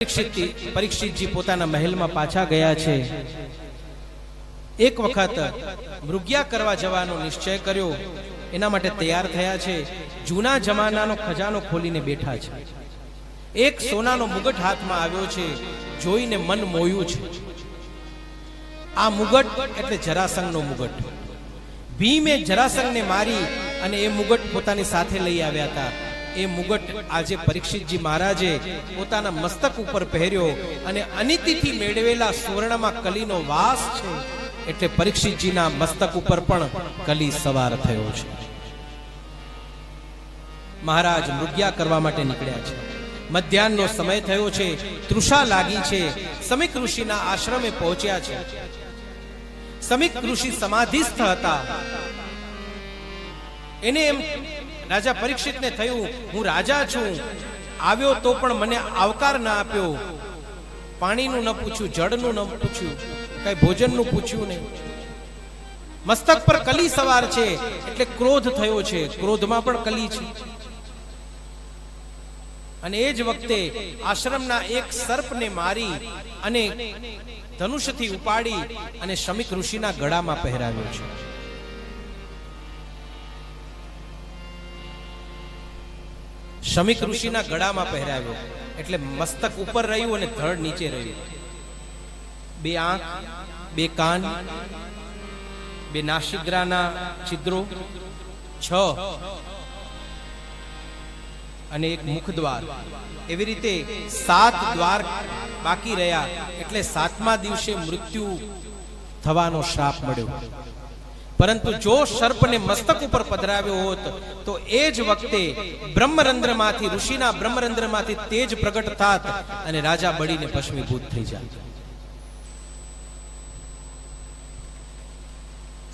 પરીક્ષિત પરીક્ષિતજી પોતાના મહેલમાં પાછા ગયા છે. એક વખત મૃગ્યા કરવા જવાનો નિશ્ચય કર્યો. એના માટે તૈયાર થયા છે. જૂના જમાનાનો ખજાનો ખોલીને બેઠા છે. એક સોનાનો મુગટ હાથમાં આવ્યો છે. જોઈને મન મોયું છે. આ મુગટ એટલે જરાસંઘનો મુગટ. ભીમે જરાસંઘને મારી અને એ મુગટ પોતાની સાથે લઈ આવ્યા હતા. એ મુગટ આજે પરીક્ષિતજી મહારાજે પોતાના મસ્તક ઉપર પહેર્યો અને અનિતિથી મેળવેલા સુવર્ણમાં કલીનો વાસ છે. એટલે પરીક્ષિતજીના મસ્તક ઉપર પણ કલી સવાર થયો છે. મહારાજ મૃગ્યા કરવા માટે નીકળ્યા છે. મધ્યાહનનો સમય થયો છે. તૃષા લાગી છે. સમિક ઋષિના આશ્રમે પહોંચ્યા છે. સમિક ઋષિ સમાધિસ્થ હતા. એને એમ રાજા પરીક્ષિતને થયું, હું રાજા છું. આવ્યો તો પણ મને આવકાર ના આપ્યો. પાણીનું ન પૂછ્યું, જળનું ન પૂછ્યું, કઈ ભોજનનું પૂછ્યું નહીં. મસ્તક પર કલી સવાર છે, એટલે ક્રોધ થયો છે. ક્રોધમાં પણ કલી છે. અને એ જ વખતે આશ્રમના એક સર્પને મારી અને ધનુષથી ઉપાડી અને શમિક ઋષિના ગળામાં પહેરાવ્યો છે. શમિક ઋષિના ગળામાં પહેરાવ્યો. એટલે મસ્તક ઉપર રહ્યું અને ધડ નીચે રહ્યું. બે આંખ, બે કાન, બે નાસિગ્રાના છિદ્રો, છ, અને એક મુખદ્વાર. એવી રીતે સાત દ્વાર બાકી રહ્યા. એટલે સાતમા દિવસે મૃત્યુ થવાનો શ્રાપ મળ્યો. પરંતુ જો સર્પને મસ્તક ઉપર પધરાવ્યો હોત, તો એ જ વખતે બ્રહ્મરંધ્રમાંથી, ઋષિના બ્રહ્મરંધ્રમાંથી તેજ પ્રગટ થાત અને રાજા બળીને ભસ્મીભૂત થઈ જાય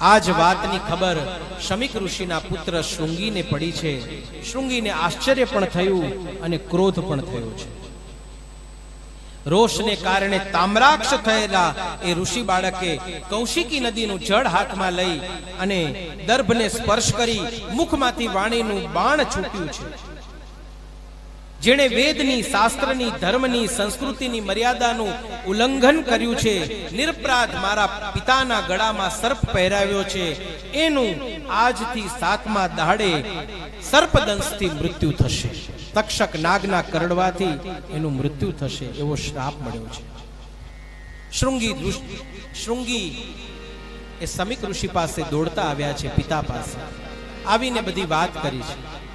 આ જ વાતની ખબર શમિક ઋષિના પુત્ર શૃંગીને પડી છે. શૃંગીને આશ્ચર્ય પણ થયું અને ક્રોધ પણ થયો છે. રોષને કારણે તામ્રાક્ષ થયેલા એ ઋષિ બાળકે કૌશિકી નદીનું જળ હાથમાં લઈ અને દર્ભને સ્પર્શ કરી મુખમાંથી વાણીનું બાણ છૂટ્યું છે. જેણે વેદની, શાસ્ત્રની, ધર્મની, સંસ્કૃતિની મર્યાદાનું ઉલ્લંઘન કર્યું છે, નિરપરાધ મારા પિતાના ગળામાં સર્પ પહેરાવ્યો છે, એનું આજથી સાતમા દહાડે સર્પદંશથી મૃત્યુ થશે. તક્ષક નાગના કરડવાથી એનું મૃત્યુ થશે એવો શ્રાપ મળ્યો છે. શૃંગી શૃંગી એ સમિક ઋષિ પાસે દોડતા આવ્યા છે પિતા પાસે. આવીને બધી વાત કરી છે.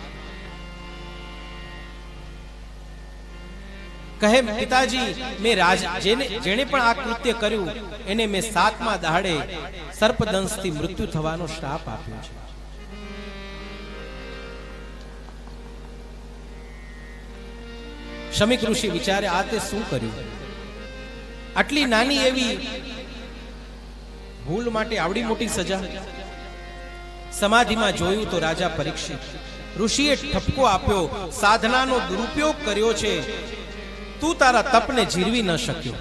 કહે, પિતાજી, મેં રાજ, જેને, જેણે પણ આ કૃત્ય કર્યું, એને મેં સાતમા દહાડે સર્પદંશથી મૃત્યુ થવાનો શ્રાપ આપ્યો છે. શમિક ઋષિ વિચારે, આ તે શું કર્યું? આટલી નાની એવી ભૂલ માટે આવડી મોટી સજા? સમાધિમાં જોયું તો રાજા પરીક્ષિત. ઋષિએ ઠપકો આપ્યો, સાધનાનો દુરુપયોગ કર્યો છે. તું તારા તપને જીરવી ન શક્યો.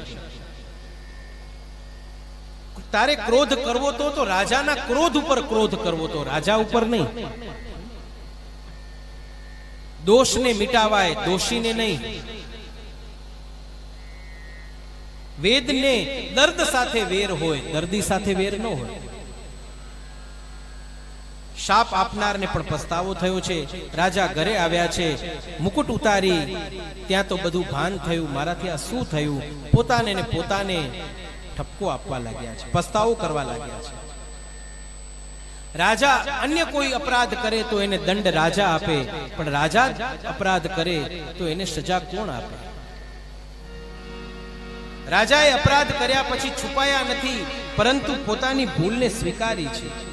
તારે ક્રોધ કરવો તો રાજાના ક્રોધ ઉપર ક્રોધ કરવો તો રાજા ઉપર નહીં. દોષને મિટાવાય, દોષીને નહીં. વેદને દર્દ સાથે વેર હોય, દર્દી સાથે વેર ન હોય. શાપ આપનારને પણ પસ્તાવો થયો છે. રાજા ઘરે આવ્યા છે. મુકુટ ઉતારી, ત્યાં તો બધું ભાન થયું, મારાથી આ શું થયું? પોતાને પોતાને ઠપકો આપવા લાગ્યા છે, પસ્તાવો કરવા લાગ્યા છે. રાજા અન્ય કોઈ અપરાધ કરે તો એને દંડ રાજા આપે, પણ રાજા અપરાધ કરે તો એને સજા કોણ આપે? રાજાએ અપરાધ કર્યા પછી છુપાયા નથી, પરંતુ પોતાની ભૂલને સ્વીકારી છે.